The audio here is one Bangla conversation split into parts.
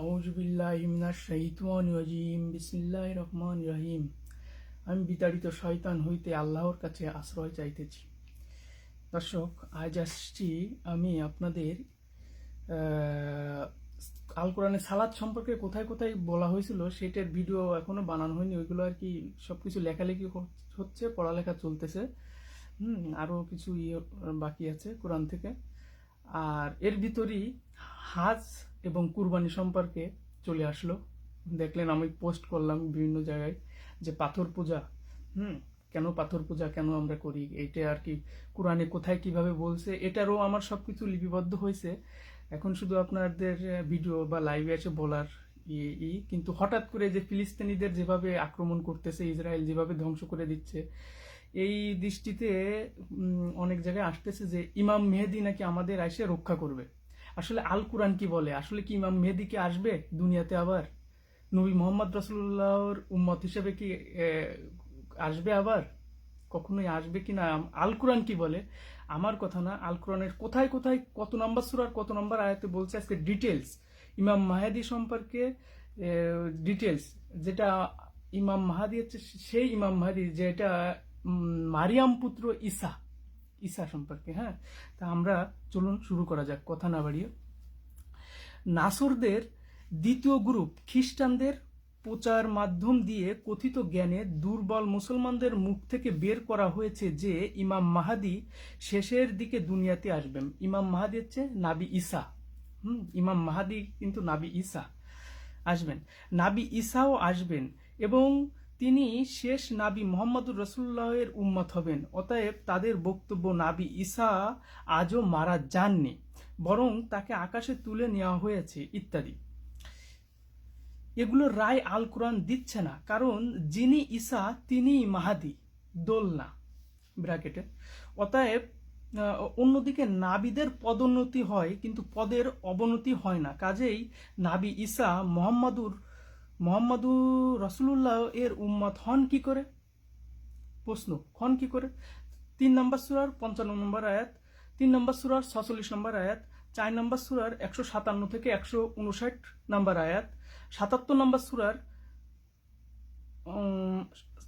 আউজবিল্লাহিমিনার শাহিতান রাজিম, বিসমিল্লাহ রহমান রহিম। আমি বিতাড়িত শয়তান হইতে আল্লাহর কাছে আশ্রয় চাইতেছি। দর্শক, আজ আসছি আমি আপনাদের আল কোরআনে সালাদ সম্পর্কে কোথায় কোথায় বলা হয়েছিল সেটার ভিডিও এখনও বানানো হয়নি। ওইগুলো আর কি সবকিছু লেখালেখি হচ্ছে, পড়ালেখা চলতেছে। হুম, আরও কিছু ইয়ে বাকি আছে কোরআন থেকে। আর এর ভিতরই হাজ এবং কুরবানি সম্পর্কে চলে আসলো। দেখলেন আমি পোস্ট করলাম বিভিন্ন জায়গায় যে পাথর পূজা, হুম, কেন পাথর পূজা, কেন আমরা করি? এইটা আর কি কোরআনে কোথায় কীভাবে বলছে? এটারও আমার সব কিছু লিপিবদ্ধ হয়েছে। এখন শুধু আপনাদের ভিডিও বা লাইভে এসে বলার ই কিন্তু হঠাৎ করে যে ফিলিস্তিনিদের যেভাবে আক্রমণ করতেছে, ইসরায়েল যেভাবে ধ্বংস করে দিচ্ছে, এই দৃষ্টিতে অনেক জায়গায় আসতেছে যে ইমাম মেহেদি নাকি আমাদের এসে রক্ষা করবে। আসলে আল কোরআন কি বলে? আসলে কি ইমাম মেহেদি কি আসবে দুনিয়াতে আবার? নবী মোহাম্মদ রসুল্লাহর উম্মত হিসেবে কি আসবে আবার? কখনোই আসবে কি না? আল কোরআন কি বলে? আমার কথা না, আল কোরআনের কোথায় কোথায় কত নম্বর সুরার কত নম্বর আয়াতে বলছে আজকে ডিটেলস ইমাম মাহাদি সম্পর্কে ডিটেলস যেটা ইমাম মাহাদি হচ্ছে সেই ইমাম মাহাদি, যেটা মারিয়াম পুত্র ঈসা। ঈসা সম্পর্কে হ্যাঁ? তা আমরা চলুন শুরু করা যাক, কথা না বাড়িয়ে। নাসরদের দ্বিতীয় গ্রুপ, খ্রিস্টানদের প্রচার মাধ্যম দিয়ে কথিত জ্ঞানে দুর্বল মুসলমানদের মুখ থেকে বের করা হয়েছে যে ইমাম মাহাদি শেষের দিকে দুনিয়াতে আসবেন। ইমাম মাহাদি হচ্ছে নাবি ঈসা। হুম, ইমাম মাহাদি কিন্তু নাবি ঈসা। আসবেন। নাবি ঈসাও আসবেন এবং তিনি শেষ নাবি মোহাম্মদুর রসুল্লাহের উম্মত হবেন। অতএব তাদের বক্তব্য নাবি ঈসা আজও মারা যাননি, বরং তাকে আকাশে তুলে নেওয়া হয়েছে ইত্যাদি। এগুলোর রায় আল কোরআন দিচ্ছে না, কারণ যিনি ঈসা তিনিই মাহাদি, দোলনা, ব্র্যাকেটে। অতএব অন্যদিকে নাবিদের পদোন্নতি হয়, কিন্তু পদের অবনতি হয় না। কাজেই নাবি ঈসা মোহাম্মদুর মোহাম্মদুর রসুল্লাহ এর উম্মত হন কি করে? প্রশ্ন, হন কি করে? তিন নম্বর সুরার পঞ্চান্ন নম্বর আয়াত, তিন নম্বর সুরার ছচল্লিশ নম্বর আয়াত, চার নম্বর সুরার একশো সাতান্ন থেকে একশো উনষাট নম্বর আয়াত, সাতাত্তর নম্বর সুরার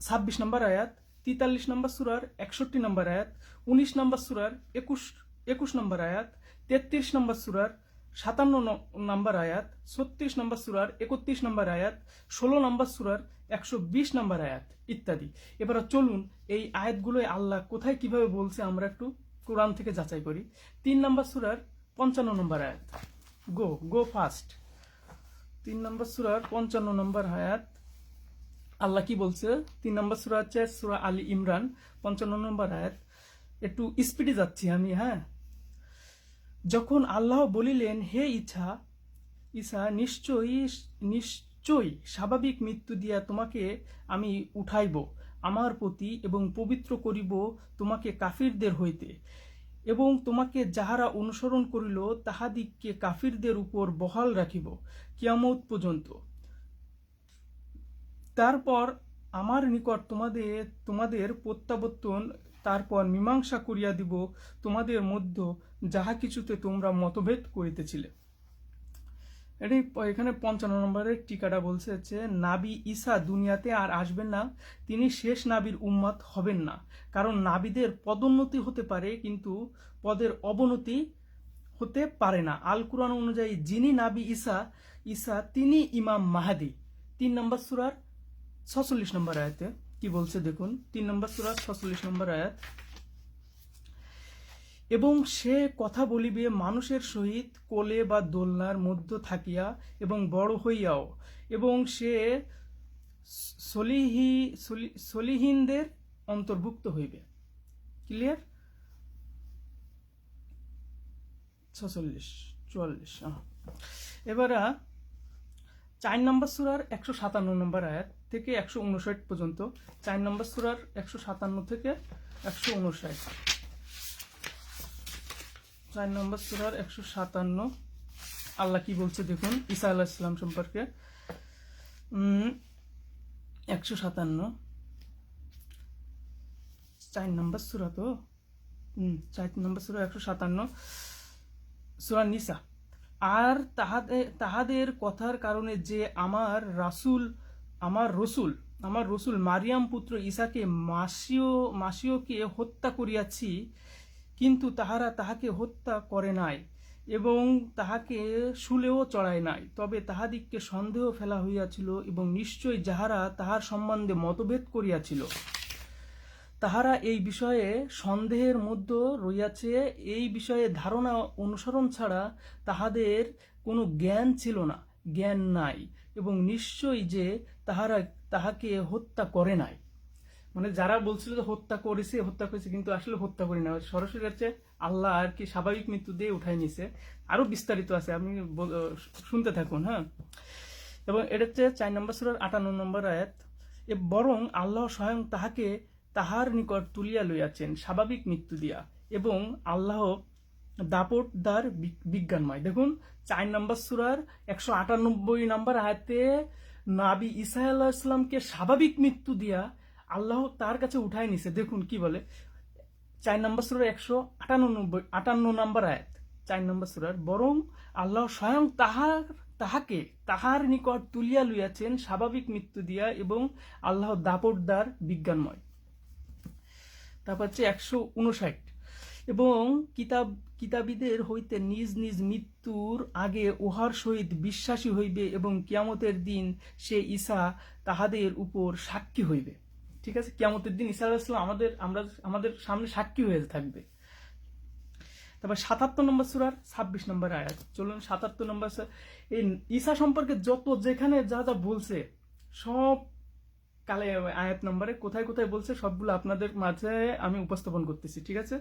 ছাব্বিশ নম্বর আয়াত, তেতাল্লিশ নম্বর সুরার একষট্টি নম্বর আয়াত, উনিশ নম্বর সুরার একুশ একুশ নম্বর আয়াত, তেত্রিশ নম্বর সুরার সাতান্ন নম্বর আয়াত, ছত্রিশ নম্বর সুরার একত্রিশ নম্বর আয়াত, ষোলো নম্বর সুরার একশো বিশ নম্বর আয়াত ইত্যাদি। এবার চলুন এই আয়াতগুলোয় আল্লাহ কোথায় কীভাবে বলছে আমরা একটু কোরআন থেকে যাচাই করি। তিন নম্বর সুরার পঞ্চান্ন নম্বর আয়াত। গো গো ফাস্ট তিন নম্বর সুরার পঞ্চান্ন নম্বর আয়াত। আল্লাহ কি বলছে? তিন নম্বর সুরা হচ্ছে সুরা আলী ইমরান, পঞ্চান্ন নম্বর আয়াত। একটু স্পিডে যাচ্ছি আমি হ্যাঁ? যখন আল্লাহ বলিলেন, হে ইচ্ছা ঈসা নিশ্চয়ই নিশ্চয়ই স্বাভাবিক মৃত্যু দিয়া তোমাকে আমি উঠাইব। আমার প্রতি এবং পবিত্র করিব তোমাকে কাফিরদের হইতে। এবং তোমাকে যাহারা অনুসরণ করিল, তাহাদিগকে কাফিরদের উপর বহাল রাখিব কিয়ামত পর্যন্ত। তারপর আমার নিকট তোমাদের তোমাদের প্রত্যাবর্তন তারপর মীমাংসা করিয়া দিব, তোমাদের মধ্য যাহা কিছুতে তোমরা মতভেদ করিতেছিলে। এটাই প- এখানে পঞ্চান্ন নম্বরের টিকাটা বলছে হচ্ছে নাবি ঈসা দুনিয়াতে আর আসবেন না, তিনি শেষ নাবির উম্মত হবেন না। কারণ নাবিদের পদোন্নতি হতে পারে, কিন্তু পদের অবনতি হতে পারে না। আল কুরআন অনুযায়ী, যিনি নাবি ঈসা ঈসা তিনি ইমাম মাহাদি। তিন নম্বর সুরার ছচল্লিশ নম্বর আয়াতে কি বলছে দেখুন, তিন নম্বর সুরার ছচল্লিশ নম্বর আয়াত। এবং সে কথা বলিবে, মানুষের সহিত কোলে বা দোলনার মধ্য থাকিয়া এবং বড় হইয়াও। এবং সে সলিহি সলিহীনদের অন্তর্ভুক্ত হইবে। ক্লিয়ার? ছচল্লিশ, চুয়াল্লিশ। এবার চার নম্বর সুরার একশো সাতান্ন নম্বর আয়াত। থেকে একশো উনষাট পর্যন্ত, চার নম্বর সুরার একশো সাতান্ন থেকে একশো উনষাট। চার নম্বর সুরার একশো সাতান্ন, আল্লাহ কি বলছে দেখুন, ঈসা আল্লাহ ইসলাম সম্পর্কে। একশো সাতান্ন। চার নম্বর সুরা তো? চার নম্বর সুরা একশো সাতান্ন। সুরা নিসা। আর তাহাদের তাহাদের কথার কারণে যে আমার রাসূল আমার রসুল আমার রসুল মারিয়াম পুত্র ঈসাকে মাসিও, মাসিওকে হত্যা করিয়াছি, কিন্তু তাহারা তাহাকে হত্যা করে নাই এবং তাহাকে শুলেও চড়ায় নাই। তবে তাহাদিগকে সন্দেহ ফেলা হইয়াছিল এবং নিশ্চয় যাহারা তাহার সম্বন্ধে মতভেদ করিয়াছিল, তাহারা এই বিষয়ে সন্দেহের মধ্যে রইয়াছে। এই বিষয়ে ধারণা অনুসরণ ছাড়া তাহাদের কোনো জ্ঞান ছিল না, জ্ঞান নাই এবং নিশ্চয়ই যে তাহারা, তাহাকে হত্যা করে নাই। মানে যারা বলছিল যে হত্যা করেছে হত্যা করেছে, কিন্তু আসলে হত্যা করি না সরাসরি হচ্ছে আল্লাহ আর কি স্বাভাবিক মৃত্যু দিয়ে উঠাই নিছে। আরও বিস্তারিত আছে, আপনি শুনতে থাকুন হ্যাঁ? এবং এটা হচ্ছে চার নম্বর সুরার আটান্ন নম্বর আয়াত। এ বরং আল্লাহ স্বয়ং তাহাকে তাহার নিকট তুলিয়া লইয়াছেন, স্বাভাবিক মৃত্যু দিয়া। এবং আল্লাহ দাপটদার বিজ্ঞানময়। দেখুন, চার নম্বর সুরার একশো আটানব্বই নম্বর আয়াতে নাবি ইসা আল্লাহ ইসলামকে স্বাভাবিক মৃত্যু দিয়া আল্লাহ তার কাছে উঠায় নিছে। দেখুন কি বলে, চার নম্বর সুরার একশো আটানব্বই আটান্ন নম্বর আয়াত। চার নম্বর সুরার, বরং আল্লাহ স্বয়ং তাহার, তাহাকে তাহার নিকট তুলিয়া লইয়াছেন স্বাভাবিক মৃত্যু দিয়া এবং আল্লাহ দাপটদার বিজ্ঞানময়। তারপর হচ্ছে একশো উনষাট এবং কিতাব কিতাবীদের হইতে নিজ নিজ মৃত্যুর আগে উহার সহিত বিশ্বাসী হইবে এবং কিয়ামতের দিন সে ঈসা তাহাদের উপর সাক্ষী হইবে। ঠিক আছে? কিয়ামতের দিন ঈসা আলাইসালাম আমাদের, আমরা, আমাদের সামনে সাক্ষী হয়ে থাকবে। তারপর সাতাত্তর নম্বর সুরার ছাব্বিশ নম্বর আয়াত। চলুন সাতাত্তর নম্বর এই ঈসা সম্পর্কে যত যেখানে যা যা বলছে, সব কালে আয়াত নম্বরে কোথায় কোথায় বলছে সবগুলো আপনাদের মাঝে আমি উপস্থাপন করতেছি, ঠিক আছে?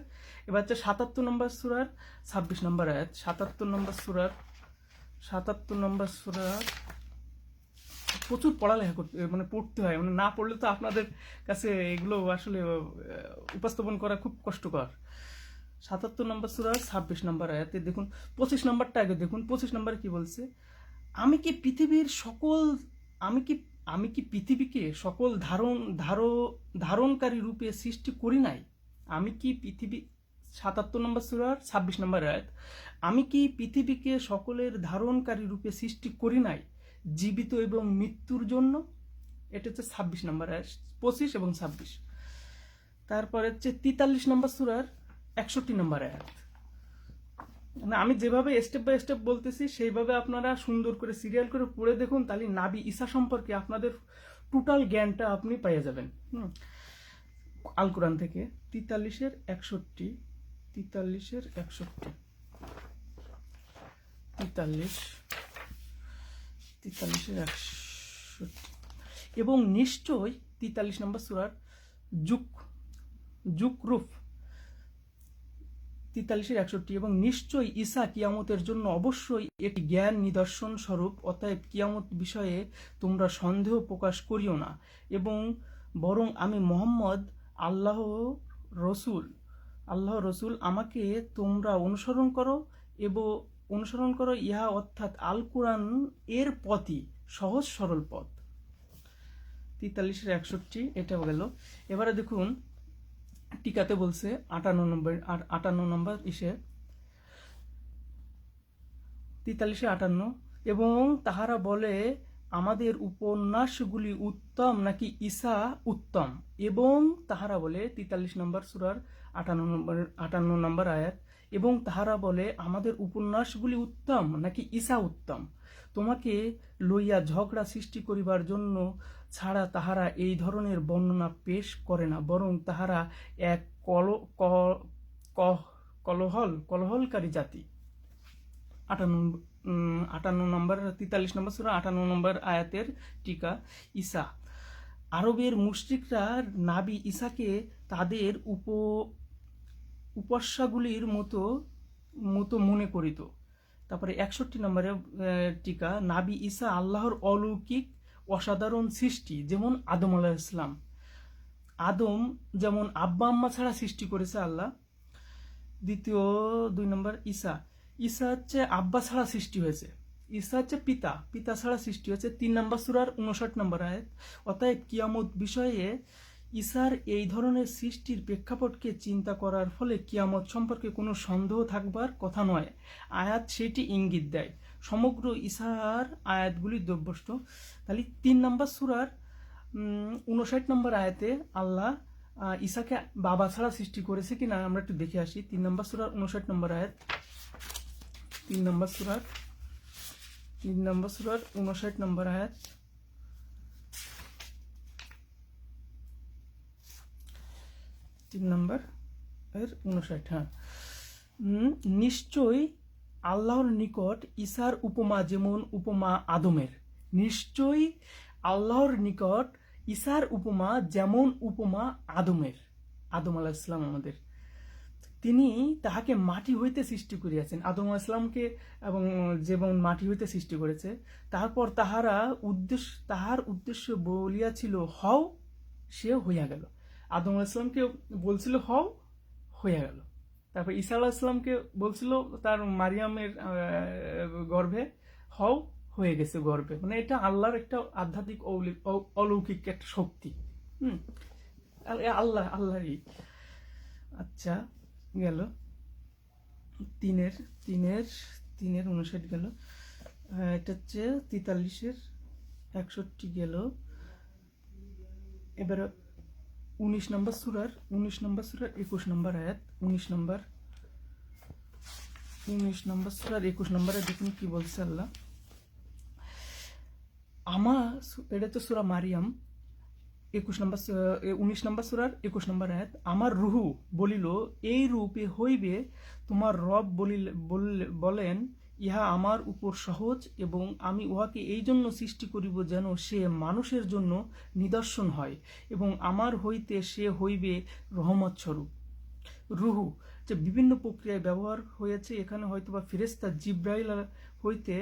এবার হচ্ছে সাতাত্তর নম্বর সুরার ছাব্বিশ নম্বর আয়াত। সাতাত্তর নম্বর সুরার, সাতাত্তর নম্বর সুরার প্রচুর পড়ালেখা করতে মানে পড়তে হয়। মানে না পড়লে তো আপনাদের কাছে এগুলো আসলে উপস্থাপন করা খুব কষ্টকর। সাতাত্তর নম্বর সুরার ছাব্বিশ নম্বর আয়াতে দেখুন, পঁচিশ নম্বরটা আগে দেখুন, পঁচিশ নম্বরে কি বলছে? আমি কি পৃথিবীর সকল, আমি কি আমি কি পৃথিবীকে সকল ধারণ, ধারো, ধারণকারী রূপে সৃষ্টি করি নাই? আমি কি পৃথিবী, সাতাত্তর নম্বর সুরার ছাব্বিশ নম্বর আয়াত, আমি কি পৃথিবীকে সকলের ধারণকারী রূপে সৃষ্টি করি নাই, জীবিত এবং মৃত্যুর জন্য? এটা হচ্ছে ছাব্বিশ নম্বর আয়াত, পঁচিশ এবং ছাব্বিশ। তারপরে হচ্ছে তেতাল্লিশ নম্বর সুরার একষট্টি নম্বর আয়াত। না, আমি যেভাবে স্টেপ বাই স্টেপ বলতেছি, সেইভাবে আপনারা সুন্দর করে সিরিয়াল করে পড়ে দেখুন, তাহলে নাবি ঈসা সম্পর্কে আপনাদের টোটাল জ্ঞানটা আপনি পেয়ে যাবেন। হুম। আল কোরআন থেকে তেতাল্লিশের একষট্টি তেতাল্লিশের একষট্টি। তেতাল্লিশ, তেতাল্লিশের একষট্টি। এবং নিশ্চয় তেতাল্লিশ নম্বর সুরার যুক যুকরুফ তেতাল্লিশের একষট্টি এবং নিশ্চয়ই ঈসা কিয়ামতের জন্য অবশ্যই একটি জ্ঞান নিদর্শন স্বরূপ, অতএব কিয়ামত বিষয়ে তোমরা সন্দেহ প্রকাশ করিও না। এবং বরং আমি মোহাম্মদ, আল্লাহ রসুল আল্লাহ রসুল আমাকে তোমরা অনুসরণ করো এবং অনুসরণ করো ইহা অর্থাৎ আল কোরআন এর পথই, সহজ সরল পথ। তেতাল্লিশের একষট্টি এটা গেল। এবারে দেখুন টিকাতে বলছে আটান্ন নম্বর আট- আটান্ন নম্বর ইসে তেতাল্লিশে আটান্ন। এবং তাহারা বলে, আমাদের উপন্যাসগুলি উত্তম নাকি ঈসা উত্তম? এবং তাহারা বলে, তেতাল্লিশ নম্বর সুরার আটান্ন নম্বর আটান্ন নম্বর আয়াত। এবং তাহারা বলে, আমাদের উপন্যাসগুলি উত্তম নাকি ঈসা উত্তম? তোমাকে লইয়া ঝগড়া সৃষ্টি করিবার জন্য ছাড়া তাহারা এই ধরনের বর্ণনা পেশ করে না, বরং তাহারা এক কল কলহল, কলহলকারী জাতি। আটান্ন আটান্ন নম্বর, তেতাল্লিশ নম্বর সুরা, আটান্ন নম্বর আয়াতের টিকা ঈসা। আরবের মুশরিকরা নাবি ঈসাকে তাদের উপ, উপস্যাগুলির মতো মতো মনে করিত। তারপরে একষট্টি নম্বরে টিকা, নাবি ঈসা আল্লাহর অলৌকিক অসাধারণ সৃষ্টি, যেমন আদম আলাহ ইসলাম আদম যেমন আব্বা আম্মা ছাড়া সৃষ্টি করেছে আল্লাহ। দ্বিতীয়, দুই নম্বর, ঈসা। ঈসা হচ্ছে আব্বা ছাড়া সৃষ্টি হয়েছে। ঈসা হচ্ছে পিতা। পিতা ছাড়া সৃষ্টি হয়েছে। তিন নম্বর সুরার উনষাট নম্বর আয়াত। অতএব কিয়ামত বিষয়ে ঈসার এই ধরনের সৃষ্টির প্রেক্ষাপটকে চিন্তা করার ফলে কিয়ামত সম্পর্কে কোনো সন্দেহ থাকবার কথা নয়। আয়াত সেটি ইঙ্গিত দেয়। সমগ্র ঈসার আয়াতগুলি দ্রব্যষ্ট তাহলে তিন নম্বর সুরার উনষাট নম্বর আয়াতে আল্লাহ ঈসাকে বাবা ছাড়া সৃষ্টি করেছে কি না আমরা একটু দেখে আসি। তিন নম্বর সুরার উনষাট নম্বর আয়াত। তিন নম্বর সুরার, তিন নম্বর সুরার উনষাট নম্বর আয়াত। তিন নম্বর, এর উনষাট হ্যাঁ। নিশ্চয়ই আল্লাহর নিকট ঈসার উপমা যেমন উপমা আদমের, নিশ্চয়ই আল্লাহর নিকট ঈসার উপমা যেমন উপমা আদমের, আদম আলাহ ইসলাম আমাদের। তিনি তাহাকে মাটি হইতে সৃষ্টি করিয়াছেন। আদম ইসলামকে এবং যেমন মাটি হইতে সৃষ্টি করেছে, তারপর তাহারা উদ্দেশ্য, তাহার উদ্দেশ্য বলিয়াছিল, হও, সে হইয়া গেল। আদম ইসলামকে বলছিল, হও হয়ে গেল। তারপর ঈসা আলাহ ইসলামকে বলছিল তার মারিয়ামের গর্ভে, হও, হয়ে গেছে গর্ভে। মানে এটা আল্লাহর একটা আধ্যাত্মিক অলি- অলৌকিক একটা শক্তি। হুম? আল্লাহ, আল্লাহরই। আচ্ছা গেল। তিনের তিনের তিনের উনষাট গেল। এটা হচ্ছে তেতাল্লিশের একষট্টি গেল। এবারে উনিশ নম্বর সুরার, উনিশ নম্বর সুরার একুশ নম্বর আয়াত, উনিশ নম্বর উনিশ নম্বর সুরার একুশ নম্বরে দেখুন কি বলছে আল্লাহ? আমা এটা তো সুরা মারিয়াম, একুশ নম্বর উনিশ নম্বর সুরার একুশ নম্বর আয়াত, আমার রুহু বলিল, এই রূপে হইবে, তোমার রব বলিল বললে- বলেন ইহা আমার উপর সহজ এবং আমি উহাকে এই জন্য সৃষ্টি করিব যেন সে মানুষের জন্য নিদর্শন হয় এবং আমার হইতে সে হইবে রহমত স্বরূপ রুহু, যে বিভিন্ন প্রক্রিয়ায় ব্যবহার হয়েছে, এখানে হয়তো বা ফিরেস্তা জিব্রাইল হইতে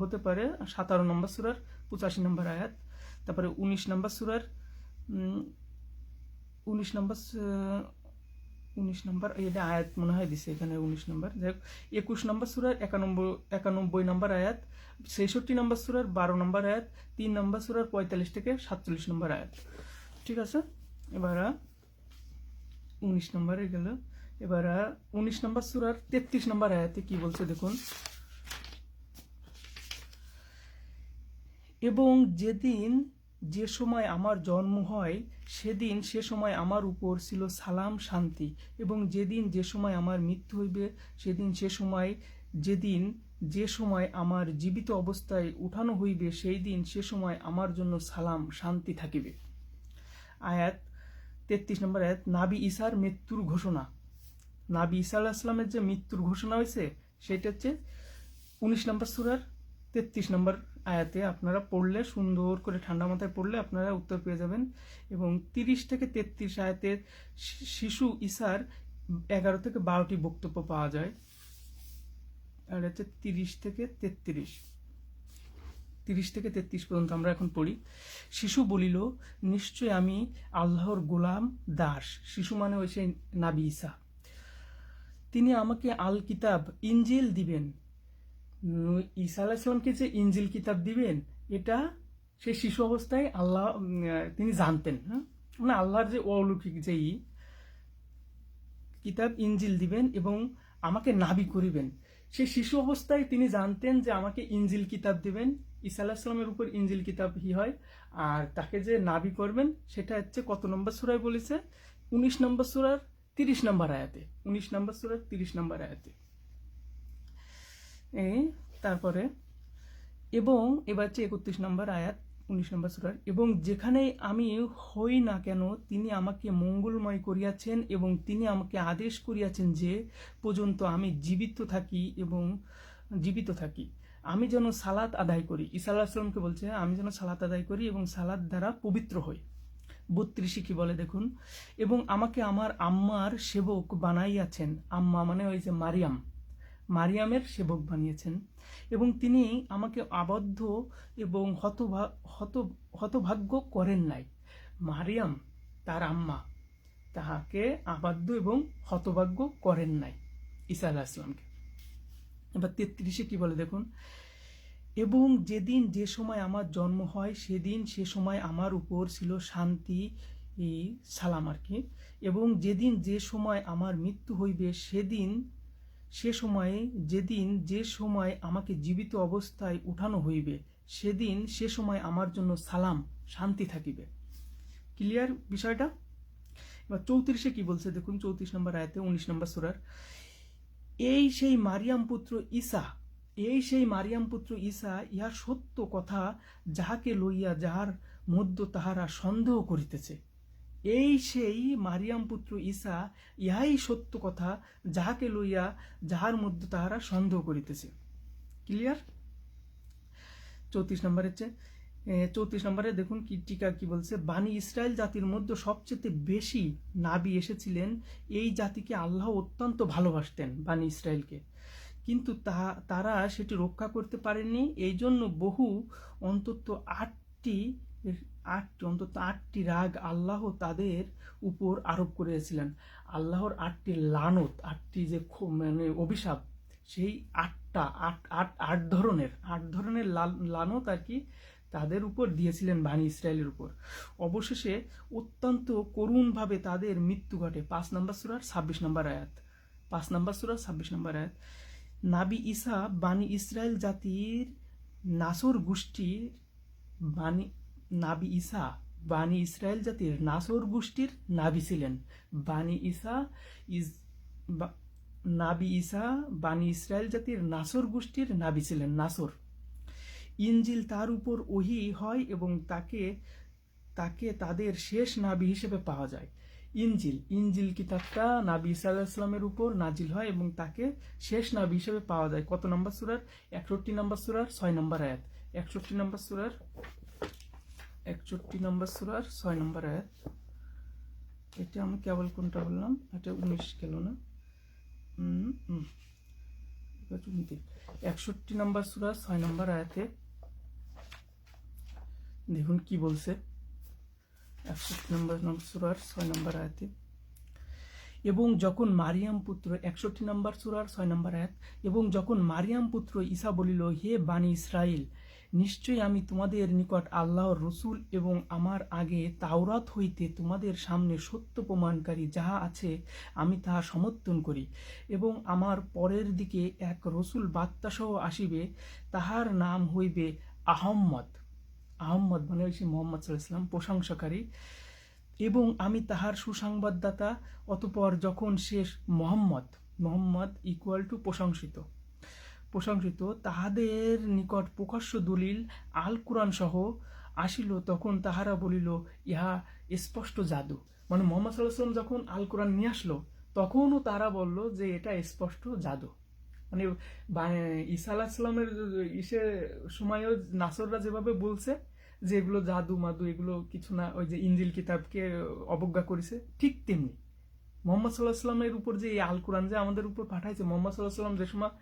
হতে পারে সাতারো নম্বর সুরার পঁচাশি নম্বর আয়াত, তারপরে উনিশ নম্বর সুরার উনিশ নম্বর উনিশ নম্বর এটা আয়াত মনে হয় দিছে এখানে উনিশ নম্বর। যাই হোক, একুশ নম্বর সুরার একানব্বই একানব্বই নম্বর আয়াত, ছেষট্টি নম্বর সুরার বারো নম্বর আয়াত, তিন নম্বর সুরার পঁয়তাল্লিশ থেকে সাতচল্লিশ নম্বর আয়াত। ঠিক আছে? এবার উনিশ নম্বরে গেল। এবার উনিশ নম্বর সুরার তেত্রিশ নম্বর আয়াতে কি বলছে দেখুন। এবং যেদিন, যে সময় আমার জন্ম হয় সেদিন সে সময় আমার উপর ছিল সালাম, শান্তি এবং যেদিন যে সময় আমার মৃত্যু হইবে, সেদিন সে সময়, যেদিন যে সময় আমার জীবিত অবস্থায় উঠানো হইবে সেই দিন সে সময় আমার জন্য সালাম, শান্তি থাকিবে। আয়াত তেত্রিশ নম্বর আয়াত, নাবি ঈসার মৃত্যুর ঘোষণা। নাবি ঈসা আল্লাহ যে মৃত্যুর ঘোষণা হয়েছে সেটা হচ্ছে উনিশ নম্বর সুরার তেত্রিশ নম্বর আয়াতে আপনারা পড়লে, সুন্দর করে ঠান্ডা মাথায় পড়লে আপনারা উত্তর পেয়ে যাবেন। এবং তিরিশ থেকে তেত্রিশ আয়াতের শি- শিশু ঈসার এগারো থেকে বারোটি বক্তব্য পাওয়া যায়। আর হচ্ছে তিরিশ থেকে তেত্রিশ। তিরিশ থেকে তেত্রিশ পর্যন্ত আমরা এখন পড়ি। শিশু বলিল, নিশ্চয় আমি আল্লাহর গোলাম দাস। শিশু মানে হয়েছে নাবি ঈসা। তিনি আমাকে আল কিতাব ইঞ্জিল দিবেন। ঈসা আলাহ ইসলামকে যে ইঞ্জিল কিতাব দিবেন, এটা সে শিশু অবস্থায় আল্লাহ তিনি জানতেন হ্যাঁ? মানে আল্লাহর যে অলৌকিক যেই কিতাব ইঞ্জিল দিবেন এবং আমাকে নাবি করিবেন, সে শিশু অবস্থায় তিনি জানতেন যে আমাকে ইঞ্জিল কিতাব দিবেন, ঈসা আলাহ ইসলামের উপর ইঞ্জিল কিতাব হি হয়, আর তাকে যে নাবি করবেন, সেটা হচ্ছে কত নম্বর সুরায় বলেছে? উনিশ নম্বর সুরার তিরিশ নম্বর আয়াতে, উনিশ নম্বর সুরার তিরিশ নম্বর আয়াতে। তারপরে, এবং এবার হচ্ছে একত্রিশ নম্বর আয়াত, উনিশ নম্বর সুরার এবং যেখানে আমি হই না কেন, তিনি আমাকে মঙ্গলময় করিয়াছেন এবং তিনি আমাকে আদেশ করিয়াছেন যে, পর্যন্ত আমি জীবিত থাকি এবং জীবিত থাকি। আমি যেন সালাত আদায় করি। ঈসা আল্লাহ বলছে, আমি যেন সালাত আদায় করি এবং সালাত দ্বারা পবিত্র হই। বত্রিশে কি বলে দেখুন, এবং আমাকে আমার আম্মার সেবক বানাইয়াছেন। আম্মা মানে ওই যে মারিয়াম। মারিয়ামের সেবক বানিয়েছেন এবং তিনি আমাকে আবদ্ধ এবং হতভা, হত, হতভাগ্য করেন নাই। মারিয়াম তার আম্মা তাহাকে আবাধ্য এবং হতভাগ্য করেন নাই ঈসা আলাহ ইসলামকে এবার তেত্রিশে কি বলে দেখুন? এবং যেদিন যে সময় আমার জন্ম হয়, সেদিন সে সময় আমার উপর ছিল শান্তি সালাম আর কি। এবং যেদিন যে সময় আমার মৃত্যু হইবে, সেদিন সে সময়ে যেদিন, যে সময় আমাকে জীবিত অবস্থায় উঠানো হইবে, সেদিন সে সময় আমার জন্য সালাম, শান্তি থাকিবে। ক্লিয়ার বিষয়টা? এবার চৌত্রিশে কি বলছে? দেখুন, চৌত্রিশ নম্বর আয়তে, উনিশ নম্বর সুরার। এই সেই মারিয়াম পুত্র ঈসা, এই সেই মারিয়াম পুত্র ঈসা, ইহা সত্য কথা যাহাকে লইয়া যাহার মধ্য তাহারা সন্দেহ করিতেছে। এই সেই মারিয়াম পুত্র ঈসা ইহাই সত্য কথা যাহাকে লইয়া যাহার মধ্যে তাহারা সন্দেহ করিতেছে। ক্লিয়ার চৌত্রিশ নম্বরের চেয়ে চৌত্রিশ নম্বরে দেখুন কি টিকা কি বলছে, বাণী ইসরায়েল জাতির মধ্যে সবচেয়ে বেশি নাবি এসেছিলেন, এই জাতিকে আল্লাহ অত্যন্ত ভালোবাসতেন বাণী ইসরায়েলকে। কিন্তু তাহা তারা সেটি রক্ষা করতে পারেননি এই জন্য বহু অন্তত আটটি আটটি, অন্তত আটটি রাগ আল্লাহ তাদের উপর আরোপ করেছিলেন। আল্লাহর আটটি লানত, আটটি যে মানে অভিশাপ, সেই আটটা, আট আট আট ধরনের আট ধরনের লানত আর কি তাদের উপর দিয়েছিলেন বাণী ইসরায়েলের উপর। অবশেষে অত্যন্ত করুণভাবে তাদের মৃত্যু ঘটে। পাঁচ নম্বর সুরার ছাব্বিশ নম্বর আয়াত। পাঁচ নম্বর সুরার ছাব্বিশ নম্বর আয়াত। নাবি ইসা বাণী ইসরায়েল জাতির নাসর গোষ্ঠীর বাণী নাবি ইসা বাণী ইসরায়েল জাতির নাসর গোষ্ঠীর নাবি ছিলেন। ঈসা ইস বা- নাবি ইসা বাণী ইসরায়েল জাতির নাসর গোষ্ঠীর নাবি ছিলেন, নাসর। ইনজিল তার উপর ওহি হয় এবং তাকে তাকে তাদের শেষ নাবি হিসেবে পাওয়া যায়। ইনজিল ইনজিল কিতাবটা নাবি ইসা ইসলামের উপর নাজিল হয় এবং তাকে শেষ নাবি হিসেবে পাওয়া যায়। কত নম্বর সুরার? একষট্টি নম্বর সুরার ছয় নম্বর আয়াত। একষট্টি নম্বর সুরার একষট্টি নম্বর সুরার ছয় নম্বর আয়াত। এটা আমি কেবল কোনটা বললাম? এটা উনিশ গেল না? একষট্টি নম্বর সুরা ছয় নম্বর আয়াতে দেখুন কি বলছে। একষট্টি নম্বর সুরার ছয় নম্বর আয়াতে। এবং যখন মারিয়াম পুত্র, একষট্টি নম্বর সুরার ছয় নম্বর আয়াত, এবং যখন মারিয়াম পুত্র ঈসা বলিল, হে বাণী ইসরাইল নিশ্চয়ই আমি তোমাদের নিকট আল্লাহর রসুল এবং আমার আগে তাওরাত হইতে তোমাদের সামনে সত্য প্রমাণকারী যাহা আছে, আমি তাহা সমর্থন করি। এবং আমার পরের দিকে এক রসুল বার্তাসহ আসিবে, তাহার নাম হইবে আহম্মদ। আহম্মদ মানে হচ্ছে মোহাম্মদ সাল্লাহ প্রশংসাকারী। এবং আমি তাহার সুসংবাদদাতা, অতপর যখন শেষ মোহাম্মদ মোহাম্মদ ইকুয়াল টু প্রশংসিত। প্রশংসিত, তাহাদের নিকট প্রকাশ্য দলিল আল কোরআন সহ আসিল তখন তাহারা বলিল, ইহা স্পষ্ট জাদু। মানে মোহাম্মদ সাল্লাহ যখন আল কোরআন নিয়ে আসলো, তখনও তারা বলল যে এটা স্পষ্ট জাদু। মানে ঈসা আলাহ সাল্লামের ইসে সময়ও নাসররা যেভাবে বলছে যে এগুলো জাদু মাদু এগুলো কিছু না, ওই যে ইঞ্জিল কিতাবকে অবজ্ঞা করেছে, ঠিক তেমনি। মোহাম্মদ সাল্লাহ সাল্লামের উপর যে এই আল কোরআন যে আমাদের উপর পাঠাইছে, মোহাম্মদ সাল্লাহ সাল্লাম যে সময়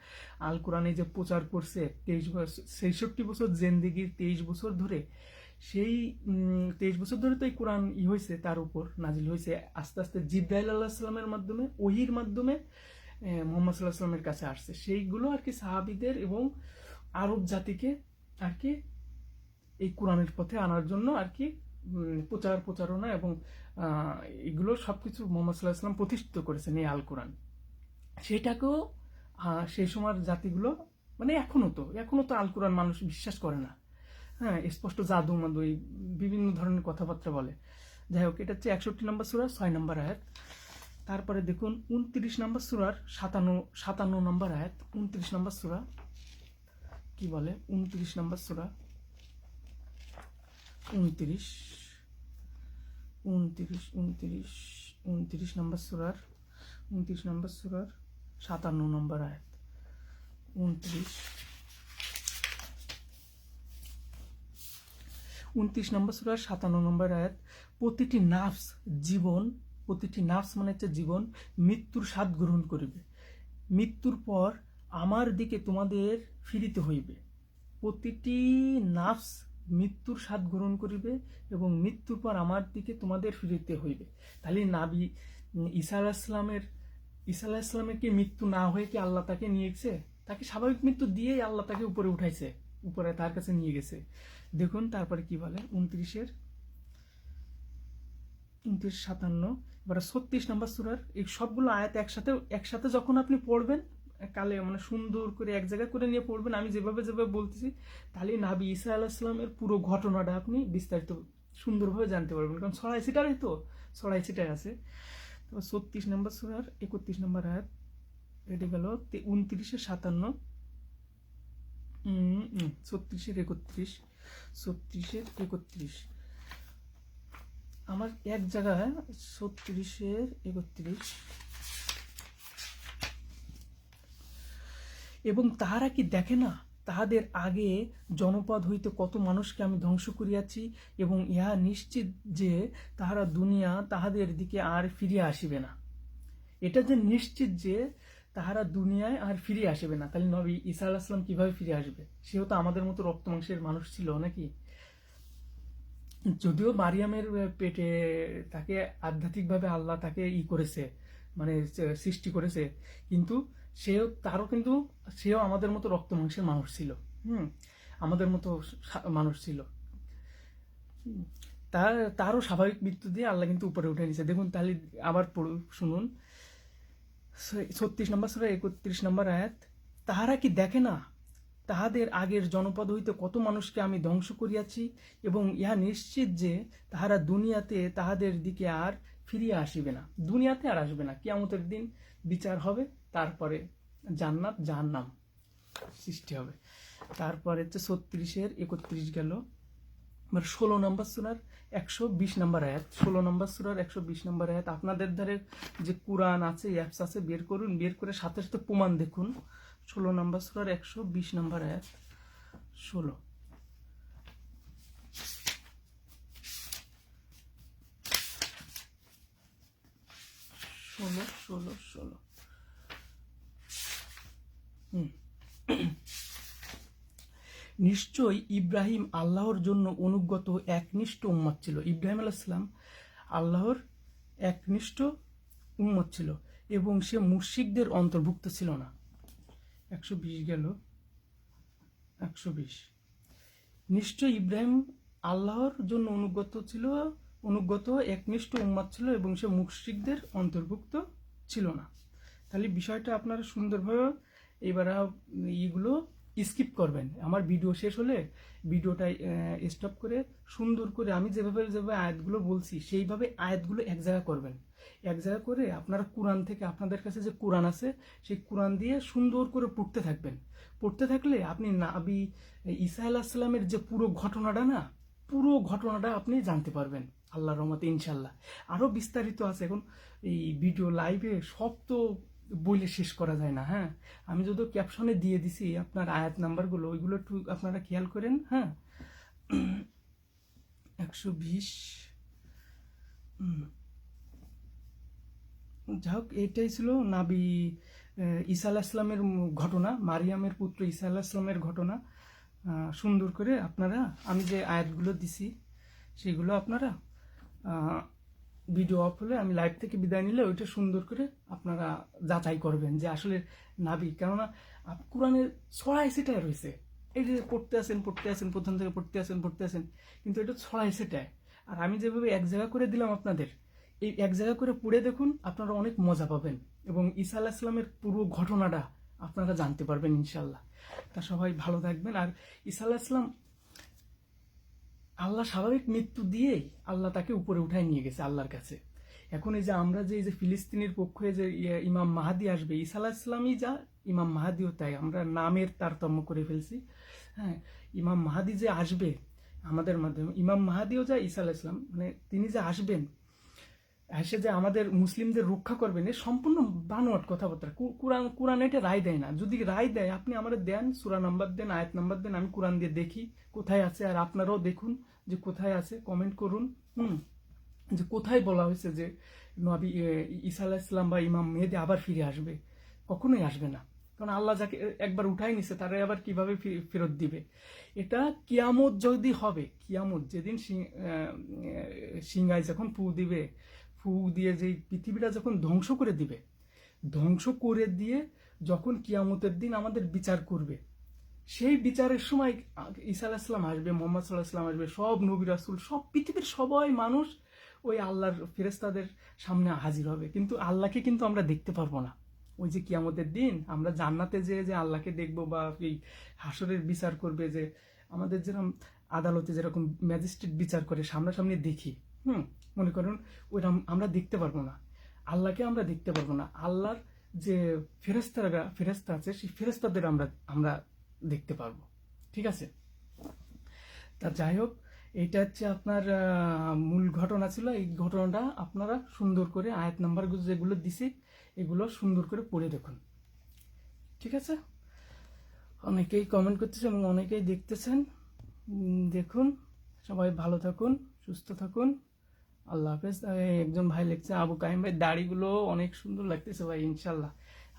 আল কোরআনে যে প্রচার করছে, তেইশ বছর, ছেষট্টি বছর জেন্দিগির তেইশ বছর ধরে, সেই তেইশ বছর ধরে তো এই কোরআন ই হয়েছে তার উপর নাজিল হয়েছে আস্তে আস্তে জিব্রাইল আল্লাহ সাল্লামের মাধ্যমে, ওহির মাধ্যমে মোহাম্মদ সাল্লাহ সাল্লামের কাছে আসছে। সেইগুলো আর কি সাহাবিদের এবং আরব জাতিকে আর কি এই কোরআনের পথে আনার জন্য আর কি প্রচার প্রচারণা এবং এগুলো সব কিছু মোহাম্মদ সাল্লাহ সাল্লাম প্রতিষ্ঠিত করেছেন এই আল কোরআন সেটাকেও সেই সময়ের জাতিগুলো মানে এখনও তো এখনও তো আল কোরআন মানুষ বিশ্বাস করে না। হ্যাঁ স্পষ্ট জাদু, মাদু, এই বিভিন্ন ধরনের কথাবার্তা বলে। যাই হোক, এটা হচ্ছে একষট্টি নম্বর সুরার ছয় নম্বর আয়াত। তারপরে দেখুন, উনত্রিশ নম্বর সুরার সাতান্ন সাতান্ন নম্বর আয়াত, উনত্রিশ নম্বর সুরা, কি বলে? উনত্রিশ নম্বর সুরা উনত্রিশ উনত্রিশ উনত্রিশ উনত্রিশ নম্বর সুরার, উনত্রিশ নম্বর সুরার সাতান্ন নম্বর আয়াত। উনত্রিশ উনত্রিশ নম্বর সুরার সাতান্ন নম্বর আয়াত, প্রতিটি নাফস জীবন, প্রতিটি নাফস মানে হচ্ছে জীবন, মৃত্যুর স্বাদ গ্রহণ করিবে। মৃত্যুর পর আমার দিকে তোমাদের ফিরিতে হইবে। প্রতিটি নাফস মৃত্যুর স্বাদ গ্রহণ করিবে এবং মৃত্যুর পর আমার দিকে তোমাদের ফিরিতে হইবে। তাহলে নাবি ঈসা আলাহ ইসলামের ঈসা আলাহ ইসলামের কি মৃত্যু না হয়ে কি আল্লাহ তাকে নিয়েছে তাকে স্বাভাবিক মৃত্যু দিয়েই আল্লাহ তাকে উপরে উঠাইছে, উপরে তার কাছে নিয়ে গেছে। দেখুন তারপরে কি বলে, উনত্রিশের, উনত্রিশ সাতান্ন, এবার ছত্রিশ নম্বর সুরার এই সবগুলো আয়াত একসাথে একসাথে যখন আপনি পড়বেন কালে মানে সুন্দর করে এক জায়গায় করে নিয়ে পড়বেন। আমি যেভাবে যেভাবে বলতেছি, তাহলে নাবি ঈসা আলাহিসাল্লামের পুরো ঘটনাটা আপনি বিস্তারিত সুন্দরভাবে জানতে পারবেন। কারণ ছড়াই সিটারই তো, ছড়াই সিটার আছে। তো ছত্রিশ নম্বর সুরার একত্রিশ নম্বর আয়াত, এটি গেল উনত্রিশে সাতান্ন। ছত্রিশের একত্রিশ ছত্রিশের একত্রিশ। আমার এক জায়গায় ছত্রিশের একত্রিশ। এবং তাহারা কি দেখে না? তাহাদের আগে জনপদ হইতে কত মানুষকে আমি ধ্বংস করিয়াছি এবং ইহা নিশ্চিত যে তাহারা দুনিয়া তাহাদের দিকে আর ফিরিয়া আসিবে না। এটা যে নিশ্চিত যে তাহারা দুনিয়ায় আর ফিরে আসবে না। তাহলে নবী ঈসা আলাহিসাম কীভাবে ফিরে আসবে? সেও তো আমাদের মতো রক্ত মাংসের মানুষ ছিল নাকি? যদিও মারিয়ামের পেটে তাকে আধ্যাত্মিকভাবে আল্লাহ তাকে ই করেছে মানে সৃষ্টি করেছে, কিন্তু সেও, তারও কিন্তু, সেও আমাদের মতো রক্ত মাংসের মানুষ ছিল। হুম? আমাদের মতো মানুষ ছিল। তার তারও স্বাভাবিক মৃত্যু দিয়ে আল্লাহ কিন্তু উপরে উঠে নিয়েছে। দেখুন, তাহলে আবার শুনুন। ছত্রিশ নম্বর সুরা একত্রিশ নম্বর আয়াত, তাহারা কি দেখে না? তাহাদের আগের জনপদ হইতে কত মানুষকে আমি ধ্বংস করিয়াছি এবং ইহা নিশ্চিত যে তাহারা দুনিয়াতে তাহাদের দিকে আর ফিরিয়া আসিবে না। দুনিয়াতে আর আসবে না। কিয়ামতের দিন বিচার হবে। তারপরে জান্নাত জাহান্নাম সৃষ্টি হবে। তারপরে হচ্ছে ছত্রিশের একত্রিশ গেল। এবার ষোলো নম্বর সুরার একশো বিশ নম্বর আয়াত। ষোলো নম্বর সুরার একশো বিশ নম্বর আয়াত। আপনাদের ধারে যে কোরআন আছে অ্যাপস আছে, বের করুন। বের করে সাথে সাথে প্রমাণ দেখুন। ষোলো নম্বর সুরার একশো বিশ নম্বর আয়াত। ষোলো। ষোলো ষোলো ষোলো। নিশ্চয়ই ইব্রাহিম আল্লাহর জন্য অনুগত একনিষ্ঠ উম্মত ছিল। ইব্রাহিম আলাইসালাম আল্লাহর একনিষ্ঠ উম্মত ছিল এবং সে মুশিকদের অন্তর্ভুক্ত ছিল না। একশো বিশ গেল, একশো বিশ। নিশ্চয় ইব্রাহিম আল্লাহর জন্য অনুগত ছিল, অনুগত একনিষ্ঠ উম্মাদ ছিল এবং সে মুশরিকদের অন্তর্ভুক্ত ছিল না। তাহলে বিষয়টা আপনারা সুন্দরভাবে এবার ইগুলো স্কিপ করবেন। আমার ভিডিও শেষ হলে ভিডিওটা স্টপ করে সুন্দর করে আমি যেভাবে যেভাবে আয়াতগুলো বলছি, সেইভাবে আয়াতগুলো এক জায়গা করবেন। এক জায়গা করে আপনারা কোরআন থেকে আপনাদের কাছে যে কোরআন আছে, সেই কোরআন দিয়ে সুন্দর করে পড়তে থাকবেন। পড়তে থাকলে আপনি নাবি, ঈসা আলাহিসাল্লামের যে পুরো ঘটনাটা না, পুরো ঘটনাটা আপনি জানতে পারবেন। আল্লাহ রহমতে ইনশাল্লাহ আরও বিস্তারিত আছে। এখন এই ভিডিও লাইভে সব তো বলে শেষ করা যায় না হ্যাঁ? আমি যদি ক্যাপশনে দিয়ে দিছি, আপনার আয়াত নাম্বারগুলো, ওইগুলো একটু আপনারা খেয়াল করেন হ্যাঁ? একশো বিশ যাই হোক, এটাই ছিল নাবি ঈসা আলাহ ইসলামের ঘটনা, মারিয়ামের পুত্র ঈসা আলাহ ইসলামের ঘটনা। সুন্দর করে আপনারা, আমি যে আয়াতগুলো দিছি, সেগুলো আপনারা ভিডিও অফ হলে আমি লাইভ থেকে বিদায় নিলে ওইটা সুন্দর করে আপনারা যাচাই করবেন যে আসলে নাবি কেননা কোরআনের ছড়াই সেটাই রয়েছে। এই যে পড়তে আসেন পড়তে আসেন প্রথম থেকে পড়তে আসেন পড়তে আসেন কিন্তু এটা ছড়াই সেটাই। আর আমি যেভাবে এক জায়গা করে দিলাম আপনাদের, এই এক জায়গা করে পড়ে দেখুন, আপনারা অনেক মজা পাবেন। এবং ঈসা আল্লাহ ইসলামের পুরো ঘটনাটা আপনারা জানতে পারবেন ইনশাল্লাহ তা সবাই ভালো থাকবেন। আর ঈসা আল্লাহ ইসলাম আল্লাহ স্বাভাবিক মৃত্যু দিয়েই আল্লাহ তাকে উপরে উঠায় নিয়ে গেছে আল্লাহর কাছে। এখন এই যে আমরা যে, এই যে ফিলিস্তিনের পক্ষে যে ইমাম মাহাদি আসবে, ঈসা আলাহ ইসলামই যা, ইমাম মাহাদিও তাই। আমরা নামের তারতম্য করে ফেলছি। হ্যাঁ ইমাম মাহাদি যে আসবে আমাদের মাধ্যমে, ইমাম মাহাদিও যা, ঈসা আলাহ ইসলাম মানে তিনি যে আসবেন, এসে যে আমাদের মুসলিমদের রক্ষা করবেন, এ সম্পূর্ণ বানোয়াট কথাবার্তা। কোরআন কোরআন এটা রায় দেয় না। যদি রায় দেয়, আপনি আমাদের দেন, সুরা নাম্বার দেন, আয়াত নাম্বার দেন, আমি কোরআন দিয়ে দেখি কোথায় আছে, আর আপনারাও দেখুন। যে কোথায় আছে কমেন্ট করুন। হুম? যে কোথায় বলা হয়েছে যে নবী ঈসা আলাহ ইসলাম বা ইমাম মেহেদি আবার ফিরে আসবে? কখনোই আসবে না। কারণ আল্লাহ যাকে একবার উঠাই নিছে, তারা আবার কীভাবে ফেরত দিবে? এটা কিয়ামত যদি হবে, কিয়ামত যেদিন সিংহায় যখন ফু দিবে, ফু দিয়ে যে পৃথিবীটা যখন ধ্বংস করে দিবে, ধ্বংস করে দিয়ে যখন কিয়ামতের দিন আমাদের বিচার করবে সেই বিচারের সময় ঈসা আলাহিসাল্লাম আসবে, মোহাম্মদ সাল্লাহ সাল্লাম আসবে, সব নবী রাসুল, সব পৃথিবীর সবাই মানুষ ওই আল্লাহর ফেরেস্তাদের সামনে হাজির হবে। কিন্তু আল্লাহকে কিন্তু আমরা দেখতে পারব না। ওই যে কিয়ামতের দিন, আমরা জান্নাতে যে যে আল্লাহকে দেখব বা এই হাসরের বিচার করবে যে আমাদের যেরকম আদালতে যেরকম ম্যাজিস্ট্রেট বিচার করে, সামনাসামনি দেখি, হুম, মনে করুন, ওইরকম আমরা দেখতে পারব না। আল্লাহকে আমরা দেখতে পারব না। আল্লাহর যে ফেরেস্তারা ফেরেস্তা আছে, সেই ফেরেস্তাদের আমরা আমরা দেখতে পারব। ঠিক আছে? তা যাই হোক, এটা হচ্ছে আপনার মূল ঘটনা ছিল। এই ঘটনাটা আপনারা সুন্দর করে আয়াত নাম্বার যেগুলো দিছি, এগুলো সুন্দর করে পড়ে দেখুন। ঠিক আছে? অনেকেই কমেন্ট করতেছে এবং অনেকেই দেখতেছেন। দেখুন, সবাই ভালো থাকুন, সুস্থ থাকুন। আল্লাহ হাফেজ। একজন ভাই লিখছে, আবু কাহিম ভাই, দাড়িগুলো অনেক সুন্দর লাগতেছে ভাই, ইনশাল্লাহ।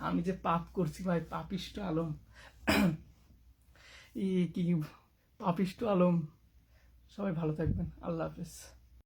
আমি যে পাপ করছি ভাই, পাপিষ্ট আলম। এই কি পাপিষ্ট আলম। সবাই ভালো থাকবেন। আল্লাহ হাফেজ।